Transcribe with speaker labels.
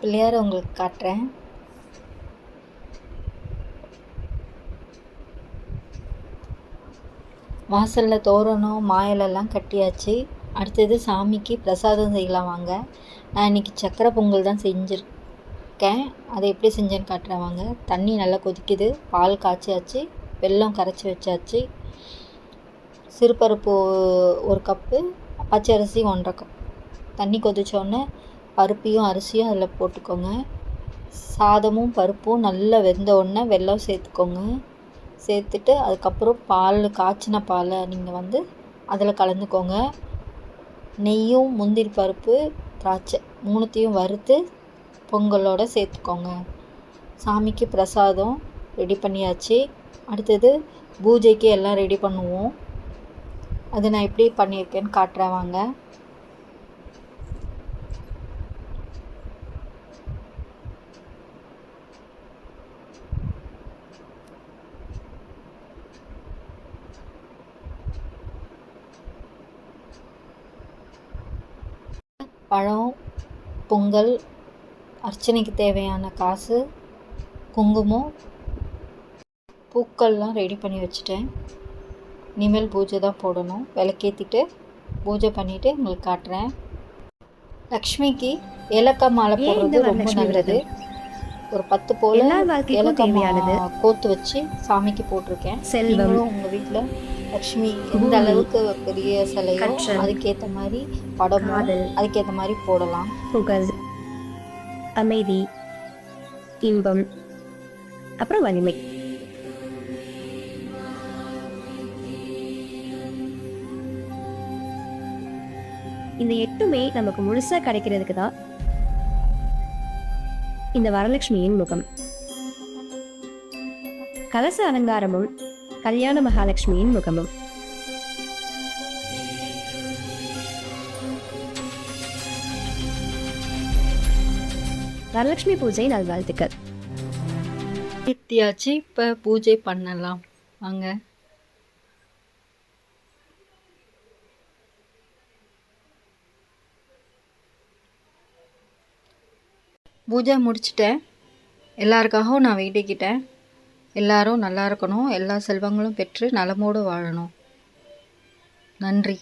Speaker 1: பிள்ளையாரை உங்களுக்கு காட்டுறேன். வாசலில் தோரணம் மாயலெல்லாம் கட்டியாச்சு. அடுத்தது சாமிக்கு பிரசாதம் செய்யலாம் வாங்க. நான் இன்றைக்கி சக்கரை பொங்கல் தான் செஞ்சுருக்கேன். அதை எப்படி செஞ்சேன்னு காட்டுறேன் வாங்க. தண்ணி நல்லா கொதிக்குது. பால் காய்ச்சியாச்சு வெல்லம் கரைச்சி வச்சாச்சு. சிறுபருப்பு ஒரு கப்பு பச்சை அரிசி ஒன்றரை கப். தண்ணி கொதிச்சோடனே பருப்பையும் அரிசியும் அதில் போட்டுக்கோங்க. சாதமும் பருப்பும் நல்லா வெந்த உடனே வெல்லம் சேர்த்துக்கோங்க. சேர்த்துட்டு அதுக்கப்புறம் பால் காய்ச்சின பாலை நீங்கள் வந்து அதில் கலந்துக்கோங்க. நெய்யும் முந்திரி பருப்பு திராட்சை மூணுத்தையும் வறுத்து பொங்கலோடு சேர்த்துக்கோங்க. சாமிக்கு பிரசாதம் ரெடி பண்ணியாச்சு. அடுத்தது பூஜைக்கு எல்லாம் ரெடி பண்ணுவோம். அது நான் எப்படி பண்ணியிருக்கேன்னு காட்டுறேன் வாங்க. பழம் பொங்கல் அர்ச்சனைக்கு தேவையான காசு குங்குமம் பூக்கள்லாம் ரெடி பண்ணி வச்சுட்டேன். இனிமேல் பூஜை தான் போடணும். விளக்கேற்றிட்டு பூஜை பண்ணிவிட்டு உங்களுக்கு காட்டுறேன். லக்ஷ்மிக்கு ஏலக்காய் மாலை போடுறது ரொம்ப நல்லது. ஒரு பத்து போல் ஏலக்காய் கோத்து வச்சு சாமிக்கு போட்டிருக்கேன்.
Speaker 2: செல்வம்.
Speaker 1: நீங்களும் உங்கள் வீட்டில் லக்ஷ்மி எந்த அளவுக்கு பெரிய சிலையோ அதுக்கேற்ற மாதிரி
Speaker 2: காதல்.
Speaker 1: அதுக்கேற்ற மாதிரி போடலாம்.
Speaker 2: புகழ். அமைதி. இன்பம். அப்புறம் வலிமை. இந்த எட்டுமே நமக்கு முழுசா கிடைக்கிறதுக்கு தான் இந்த வரலட்சுமியின் முகம். கலச அலங்காரமும் கல்யாண மகாலட்சுமியின் முகமும். வரலட்சுமி பூஜை நல்வாழ்த்துக்கள்.
Speaker 1: நித்தியாச்சு இப்போ பூஜை பண்ணலாம். வாங்க. பூஜை முடிச்சிட்டேன். எல்லாருக்காகவும் நான் வேண்டிக்கிட்டேன். எல்லாரும் நல்லா இருக்கணும். எல்லா செல்வங்களும் பெற்று நலமோடு வாழணும். நன்றி.